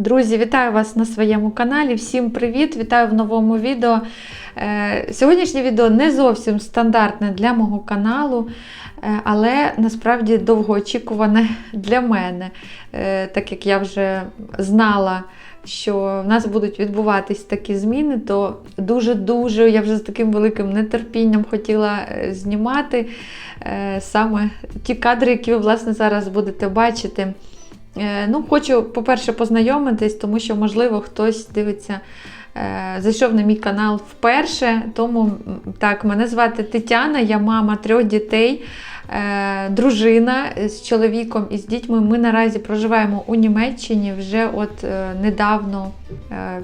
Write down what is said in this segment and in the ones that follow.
Друзі, вітаю вас на своєму каналі. Всім привіт! Вітаю в новому відео. Е, Сьогоднішнє відео не зовсім стандартне для мого каналу, е, але насправді довгоочікуване для мене, Е, так як я вже знала. Що в нас будуть відбуватись такі зміни, то дуже-дуже я вже з таким великим нетерпінням хотіла знімати саме ті кадри, які ви власне зараз будете бачити. Е, Ну, Хочу, по-перше, познайомитись, тому що, можливо, хтось дивиться, е, зайшов на мій канал вперше. Тому так, мене звати Тетяна, я мама трьох дітей, е, дружина з чоловіком і з дітьми. Ми наразі проживаємо у Німеччині. Вже от недавно,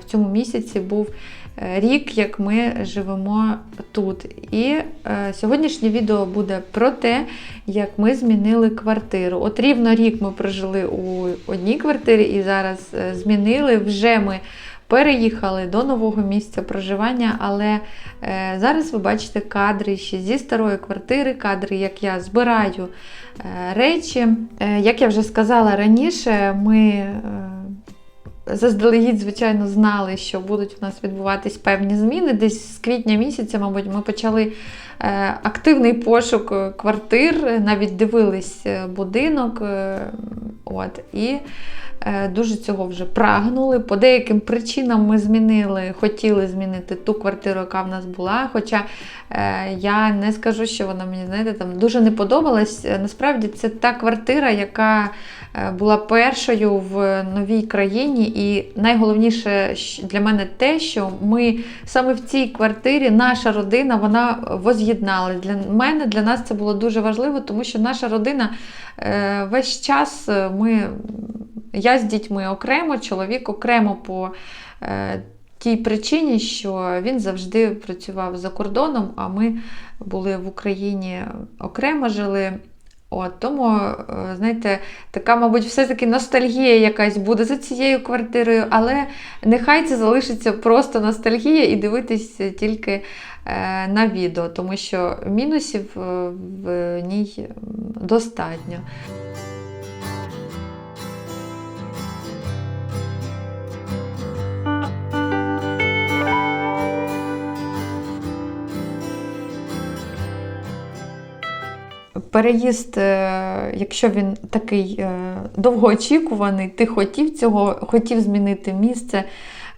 в цьому місяці, був рік, як ми живемо тут. І е, сьогоднішнє відео буде про те, як ми змінили квартиру. От рівно рік ми прожили у одній квартирі і зараз е, змінили. Вже ми переїхали до нового місця проживання, але е, зараз ви бачите кадри ще зі старої квартири, кадри, як я збираю е, речі. Е, як я вже сказала раніше, ми. е, Заздалегідь, звичайно, знали, що будуть у нас відбуватись певні зміни. Десь з квітня місяця, мабуть, ми почали активний пошук е, квартир, навіть дивились е, будинок. е, От, і е, дуже цього вже прагнули. По деяким причинам ми змінили, хотіли змінити ту квартиру, яка в нас була. Хоча е, я не скажу, що вона мені знаєте, там дуже не подобалась. Е, Насправді це та квартира, яка е, була першою в новій країні. І найголовніше для мене те, що ми саме в цій квартирі, наша родина, вона воз'єдналась. Для мене, для нас це було дуже важливо, тому що наша родина е, весь час е, ми, я з дітьми окремо, чоловік окремо по е, тій причині, що він завжди працював за кордоном, а ми були в Україні окремо жили. От, тому, е, знаєте, така, мабуть, все-таки ностальгія якась буде за цією квартирою, але нехай це залишиться просто ностальгія і дивитись тільки е, на відео, тому що мінусів е, в ній достатньо. Переїзд, е, якщо він такий е, довгоочікуваний, ти хотів цього, хотів змінити місце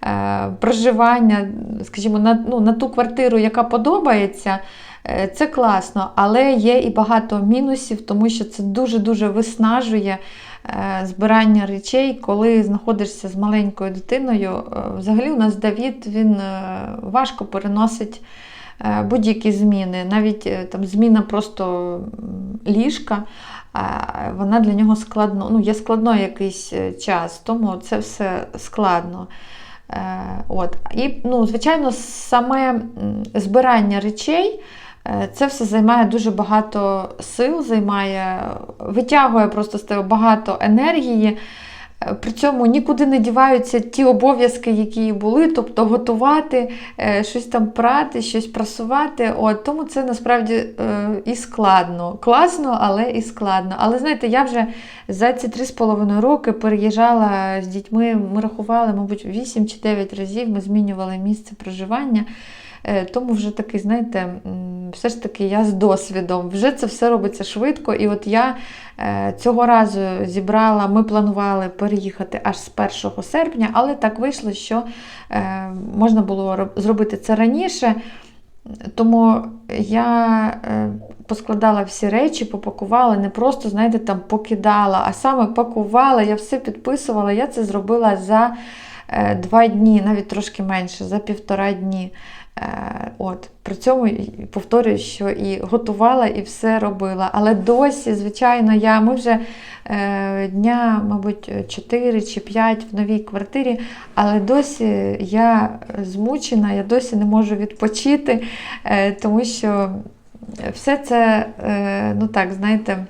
е, проживання, скажімо, на, ну, на ту квартиру, яка подобається, це класно, але є і багато мінусів, тому що це дуже-дуже виснажує збирання речей, коли знаходишся з маленькою дитиною. Взагалі, у нас Давід він важко переносить будь-які зміни, навіть е, там зміна просто ліжка. Вона для нього складно, ну, є складно якийсь е, час, тому це все складно. Е, От. І, ну, звичайно, саме збирання речей. е, Це все займає дуже багато сил, займає, витягує просто з тебе багато енергії. Е, При цьому нікуди не діваються ті обов'язки, які були, тобто готувати, е, щось там прати, щось прасувати. От, тому це насправді е, і складно. Класно, але і складно. Але знаєте, я вже за ці 3,5 роки переїжджала з дітьми, ми рахували, мабуть, 8 чи 9 разів ми змінювали місце проживання. Е, Тому вже такий, знаєте, все ж таки я з досвідом. Вже це все робиться швидко. І от я е, цього разу зібрала, ми планували переїхати аж з 1 серпня, але так вийшло, що е, можна було зробити це раніше. Тому я поскладала всі речі, попакувала, не просто, знаєте, там покидала, а саме пакувала, я все підписувала. Я це зробила за два дні, навіть трошки менше, за півтора дні. Е, От, при цьому повторюю, що і готувала, і все робила. Але досі, звичайно, я, ми вже е, дня, мабуть, 4 чи 5 в новій квартирі, але досі я змучена, я досі не можу відпочити, е, тому що все це, е, ну так, знаєте,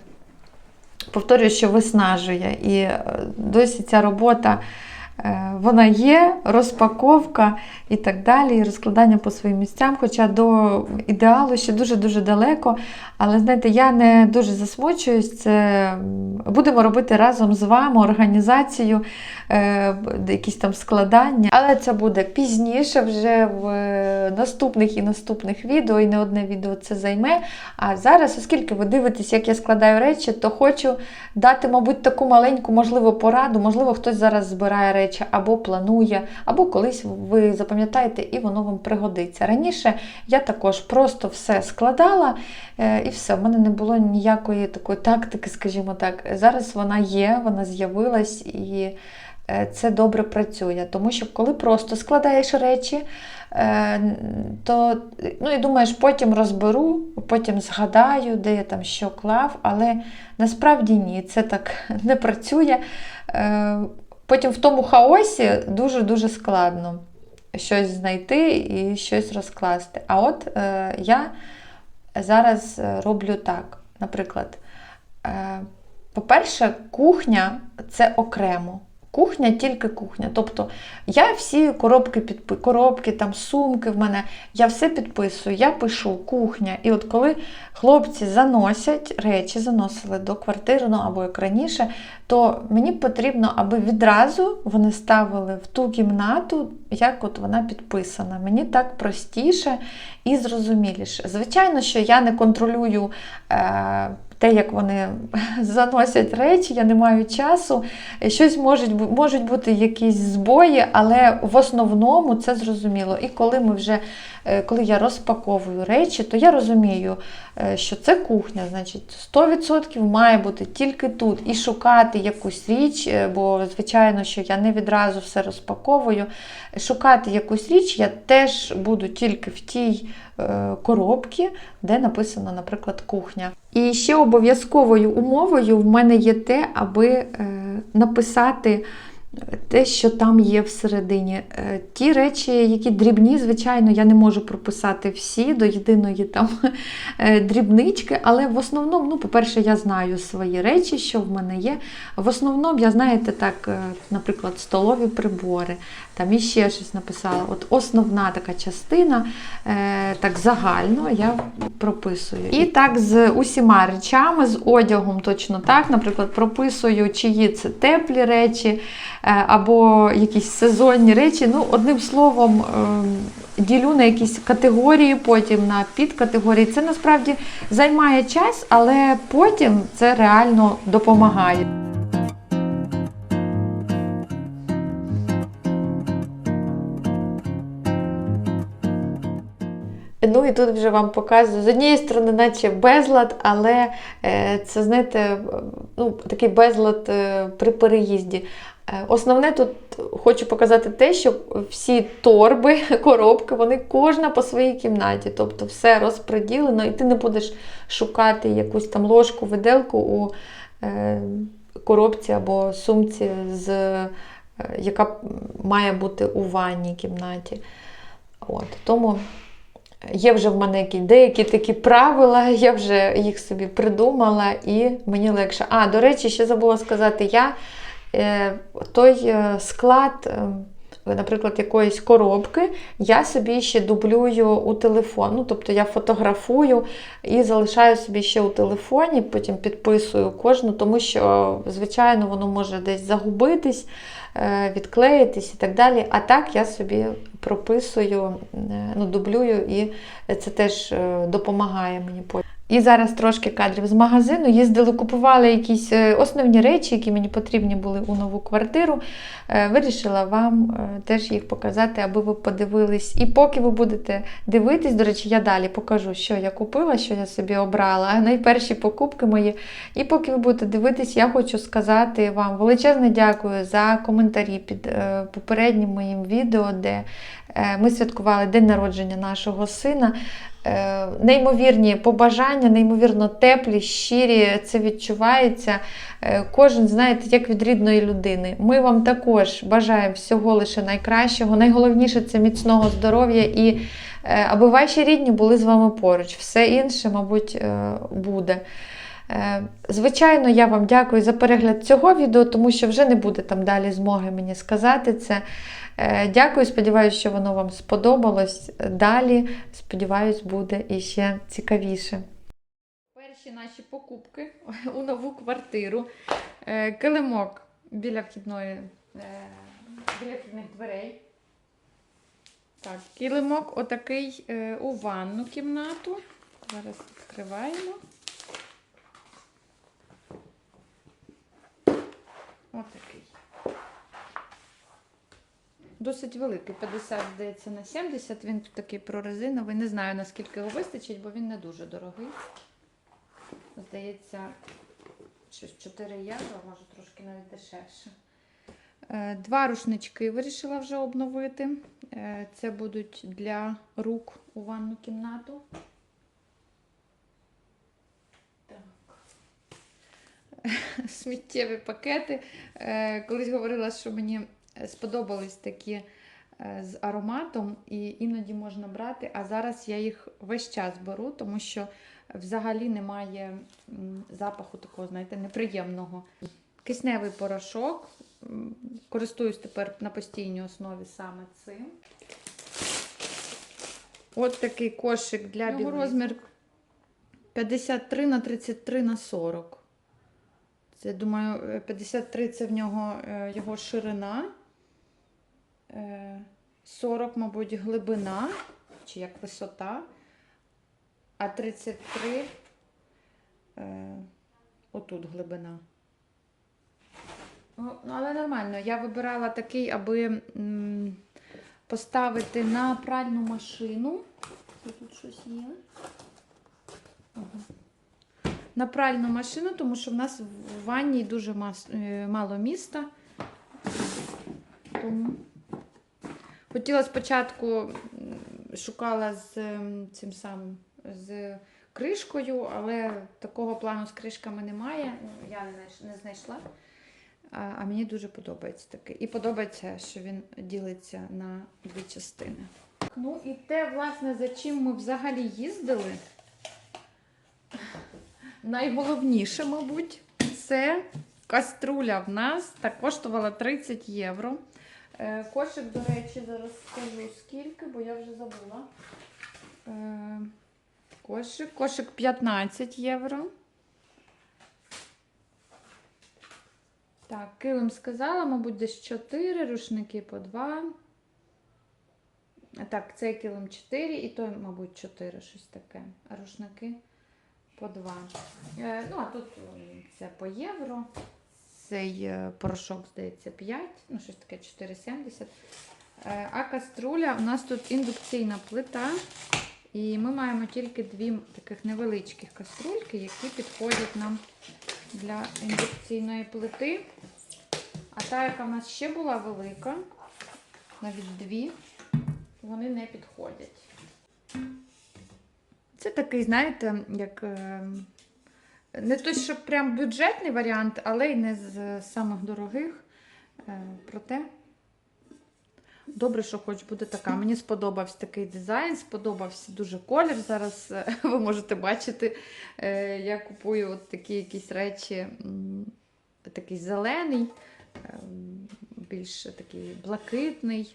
повторюю, що виснажує. І е, досі ця робота вона є, розпаковка і так далі, і розкладання по своїм місцям. Хоча до ідеалу ще дуже-дуже далеко. Але знаєте, я не дуже засмучуюсь. Це будемо робити разом з вами організацію, е, якісь там складання. Але це буде пізніше, вже в е, наступних і наступних відео, і не одне відео це займе. А зараз, оскільки ви дивитесь, як я складаю речі, то хочу дати, мабуть, таку маленьку, можливо, пораду. Можливо, хтось зараз збирає речі або планує, або колись ви запам'ятаєте і воно вам пригодиться. Раніше я також просто все складала е, і все. В мене не було ніякої такої тактики, скажімо так. Зараз вона є, вона з'явилась і. е, Це добре працює, тому що коли просто складаєш речі, е, то ну, і думаєш, потім розберу, потім згадаю, де я там що клав, але насправді ні, це так не працює. Потім в тому хаосі дуже-дуже складно щось знайти і щось розкласти. А от е, я зараз е, роблю так. Наприклад, е, по-перше, кухня це окремо. Кухня тільки кухня. Тобто я всі коробки підпи... коробки, там сумки в мене, я все підписую, я пишу кухня. І от коли хлопці заносять речі, заносили до квартири, ну або як раніше, то мені потрібно, аби відразу вони ставили в ту кімнату, як от вона підписана. Мені так простіше і зрозуміліше. Звичайно, що я не контролюю. Е- те, як вони заносять речі, я не маю часу. Щось можуть, можуть бути якісь збої, але в основному це зрозуміло. І коли ми вже, коли я розпаковую речі, то я розумію, е, що це кухня, значить 100% має бути тільки тут. І шукати якусь річ, е, бо звичайно, що я не відразу все розпаковую. Шукати якусь річ я теж буду тільки в тій е, коробці, де написано, наприклад, кухня. І ще обов'язковою умовою в мене є те, аби е, написати те, що там є всередині. Е, Ті речі, які дрібні, звичайно, я не можу прописати всі до єдиної там е, дрібнички, але в основному, ну, по-перше, я знаю свої речі, що в мене є. В основному, я знаєте, так, е, наприклад, столові прибори, там іще щось написала. От основна така частина, так загально я прописую. І так з усіма речами, з одягом точно так. Наприклад, прописую, чиї це теплі речі або якісь сезонні речі. Ну, одним словом, е, ділю на якісь категорії, потім на підкатегорії. Це насправді займає час, але потім це реально допомагає. Ну і тут вже вам показую. З однієї сторони, наче безлад, але е, це, знаєте, е, ну, такий безлад е, при переїзді. Е, Основне тут хочу показати те, що всі торби, коробки, вони кожна по своїй кімнаті. Тобто все розподілено, і ти не будеш шукати якусь там ложку, виделку у е, коробці або сумці, з, е, яка має бути у ванній кімнаті. От, тому Є вже в мене деякі такі правила, я вже їх собі придумала і мені легше. А, до речі, ще забула сказати, я той е, склад, е, наприклад, якоїсь коробки, я собі ще дублюю у телефон. Ну, тобто я фотографую і залишаю собі ще у телефоні, потім підписую кожну, тому що, звичайно, воно може десь загубитись, е, відклеїтись і так далі. А так я собі прописую, е, ну, дублюю, і це теж е, допомагає мені потім. І зараз трошки кадрів з магазину. Їздили, купували якісь е, основні речі, які мені потрібні були у нову квартиру. Е, Вирішила вам е, теж їх показати, аби ви подивились. І поки ви будете дивитись, до речі, я далі покажу, що я купила, що я собі обрала, найперші покупки мої. І поки ви будете дивитись, я хочу сказати вам величезне дякую за коментарі під попереднім моїм відео, де ми святкували день народження нашого сина. Е, Неймовірні побажання, неймовірно теплі, щирі, це відчувається. Е, Кожен, знаєте, як від рідної людини. Ми вам також бажаємо всього лише найкращого. Найголовніше це міцного здоров'я і е, аби ваші рідні були з вами поруч. Все інше, мабуть, буде. Е, Звичайно, я вам дякую за перегляд цього відео, тому що вже не буде там далі змоги мені сказати це. Е, Дякую, сподіваюся, що воно вам сподобалось. Далі, сподіваюсь, буде іще цікавіше. Перші наші покупки у нову квартиру. Е, Килимок біля вхідної, біля вхідних дверей. Так, килимок отакий у ванну кімнату. Зараз відкриваємо. Отакий. Досить великий, 50, здається, на 70. Він тут такий прорезиновий. Не знаю, наскільки його вистачить, бо він не дуже дорогий. Здається, щось 4 євро, може трошки навіть дешевше. Е, Два рушнички вирішила вже обновити. Е, Це будуть для рук у ванну кімнату. Сміттєві пакети. Е, Колись говорила, що мені сподобались такі е, з ароматом, і іноді можна брати, а зараз я їх весь час беру, тому що взагалі немає запаху такого, знаєте, неприємного. Кисневий порошок. Користуюсь тепер на постійній основі саме цим. От такий кошик для Його розмір 53 на 33 на 40. Це, думаю, е, 53 це в нього е, його ширина. Е, 40, мабуть, глибина, чи як висота. А 33 е, отут глибина. Ну, ну, але нормально. Я вибирала такий, аби поставити на пральну машину. Тут щось є. Ага. На пральну машину, тому що в нас в ванні дуже е, мало міста. Тому хотіла спочатку шукала з цим самим з кришкою, але такого плану з кришками немає. Ну, Я не знайшла. А, мені дуже подобається такий. І подобається, що він ділиться на дві частини. Ну і те, власне, за чим ми взагалі їздили. Найголовніше, мабуть, це каструля в нас та коштувала 30 євро. Е, Кошик, до речі, зараз скажу скільки, бо я вже забула. Е, Кошик, кошик 15 євро. Так, килим сказала, мабуть, десь 4, рушники по 2. Так, цей килим 4 і той, мабуть, 4, щось таке. А рушники по 2. Е, ну, а тут це по євро. Цей е, порошок, здається, 5, ну, щось таке 4,70. Е, а каструля у нас тут індукційна плита. І ми маємо тільки дві таких невеличких каструльки, які підходять нам для індукційної плити. А та, яка в нас ще була велика, навіть дві, вони не підходять. Це такий, знаєте, як е, не той, що прям бюджетний варіант, але й не з самих дорогих. Е, Проте добре, що хоч буде така. Мені сподобався такий дизайн, сподобався дуже колір. Зараз е, ви можете бачити, я купую от такі якісь речі, такий зелений, е, більш такий блакитний.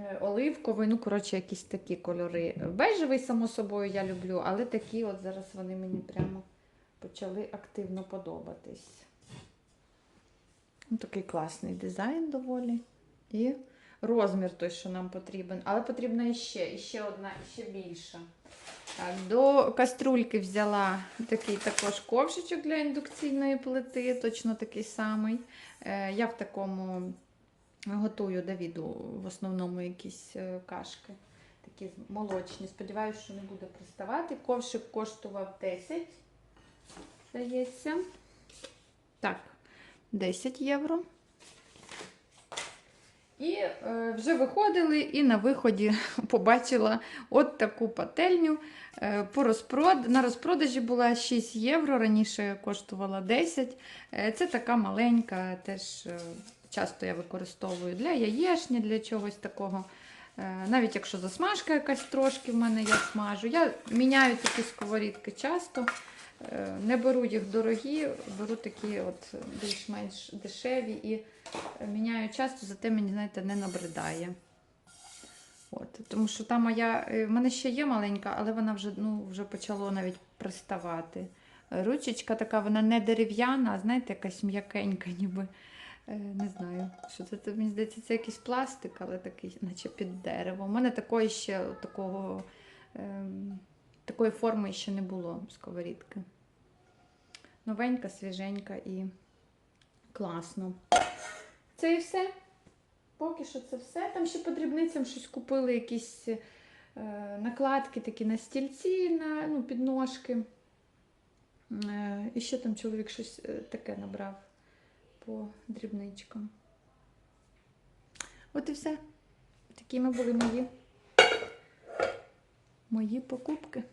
Е, Оливковий, ну, коротше, якісь такі кольори. Бежевий, само собою, я люблю, але такі от зараз вони мені прямо почали активно подобатись. Ну, такий класний дизайн доволі. І розмір той, що нам потрібен. Але потрібна іще, іще одна, іще більша. Так, до каструльки взяла такий також ковшичок для індукційної плити, точно такий самий. Е, Я в такому готую Давіду в основному якісь е, кашки. Такі молочні. Сподіваюся, що не буде приставати. Ковшик коштував 10, здається. Так, 10 євро. І е, вже виходили, і на виході побачила от таку пательню. Е, по розпрод... На розпродажі була 6 євро, раніше коштувала 10. Е, це така маленька, теж е, часто я використовую для яєчні, для чогось такого. Е, навіть якщо засмажка якась трошки в мене я смажу. Я міняю такі сковорідки часто. Е, Не беру їх дорогі, беру такі більш-менш дешеві і міняю часто, зате мені, знаєте, не набридає. От, тому що та моя, е, в мене ще є маленька, але вона вже, ну, вже почало навіть приставати. Ручечка така, вона не дерев'яна, а знаєте, якась м'якенька, ніби. Е, Не знаю, що це, це мені здається, це якийсь пластик, але такий, наче під дерево. У мене такої ще такого, ем, такої форми ще не було сковорідки. Новенька, свіженька і класно. Це і все. Поки що це все. Там ще по дрібницям щось купили, якісь е, накладки такі на стільці, на ну, підножки. Е, і ще там чоловік щось е, таке набрав по дрібничкам. От і все. Такими були мої, мої покупки.